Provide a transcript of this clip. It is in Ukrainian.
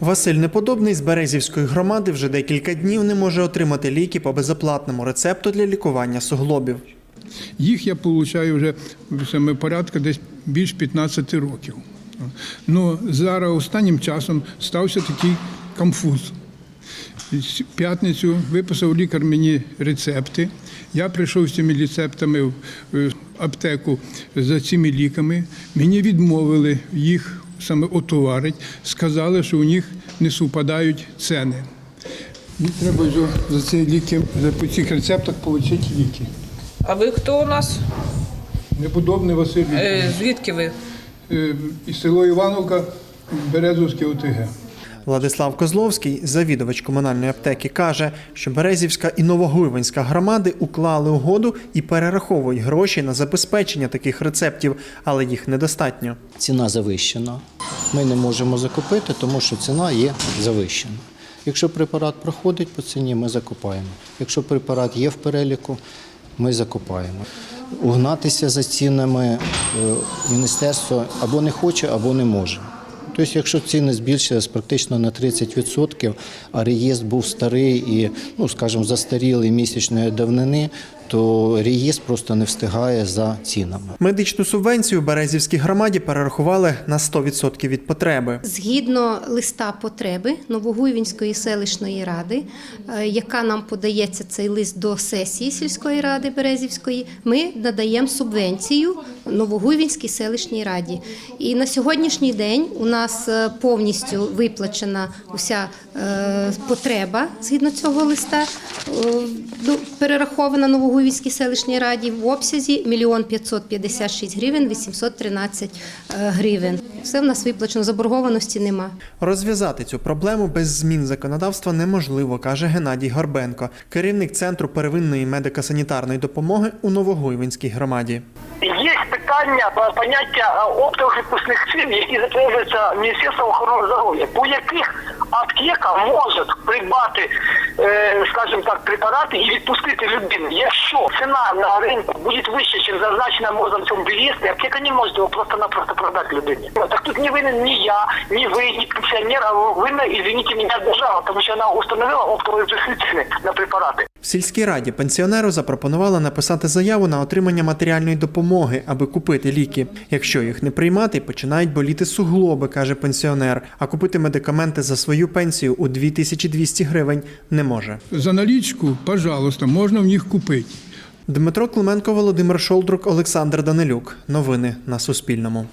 Василь Неподобний з Березівської громади вже декілька днів не може отримати ліки по безоплатному рецепту для лікування суглобів. Їх я отримую вже саме порядка десь більш 15 років. Ну, зараз останнім часом стався такий конфуз. В п'ятницю виписав лікар мені рецепти. Я прийшов з цими рецептами в аптеку за цими ліками. Мені відмовили їх саме отоварить, сказали, що у них не супадають ціни. Мені треба за, за ці ліки, за цих рецептах отримати ліки. А ви хто у нас? Неподобний Василь Е, звідки ви? е, із село Івановка, Березовське ОТГ. Владислав Козловський, завідувач комунальної аптеки, каже, що Березівська і Новогуйвинська громади уклали угоду і перераховують гроші на забезпечення таких рецептів, але їх недостатньо. ціна завищена. Ми не можемо закупити, тому що ціна є завищена. Якщо препарат проходить по ціні, ми закупаємо. Якщо препарат є в переліку, ми закупаємо. Угнатися за цінами е, міністерство або не хоче, або не може. Тобто, якщо ціни збільшились практично на 30%, а реєстр був старий і, ну скажімо, застарілий місячної давнини, то реєстр просто не встигає за цінами. Медичну субвенцію Березівській громаді перерахували на 100% від потреби. Згідно листа потреби Новогуйвінської селищної ради, е, яка нам подається цей лист до сесії сільської ради Березівської, ми надаємо субвенцію Новогуйвінській селищній раді. І на сьогоднішній день у нас е, повністю виплачена уся е, потреба згідно цього листа, е, ну, перерахована Новогуйвінській селищній раді в обсязі 1 556 гривень 813 е, гривень. Все в нас виплачено, заборгованості нема. Розв'язати цю проблему без змін законодавства неможливо, каже Геннадій Горбенко, керівник центру первинної медико-санітарної допомоги у Новогуйвинській громаді. Питання поняття е, оптових відпускних цін, які затверджуються Міністерством охорони здоров'я, по яких аптека може придбати, е, скажімо так, препарати і відпустити людину. Якщо ціна на ринку буде вища, ніж зазначена можна в цьому білісті, аптека не може його просто-напросто продати людині. Ну, Так тут не винен ні я, ні ви, ні пенсіонер, а винна, извините мене, держава, тому що вона установила оптові ціни на препарати. В сільській раді пенсіонеру запропонували написати заяву на отримання матеріальної допомоги, аби купити ліки. Якщо їх не приймати, починають боліти суглоби, каже пенсіонер. А купити медикаменти за свою пенсію у 2200 гривень не може. За налічку, пожалуйста, можна в них купити. Дмитро Клименко, Володимир Шолдрук, Олександр Данилюк. Новини на Суспільному.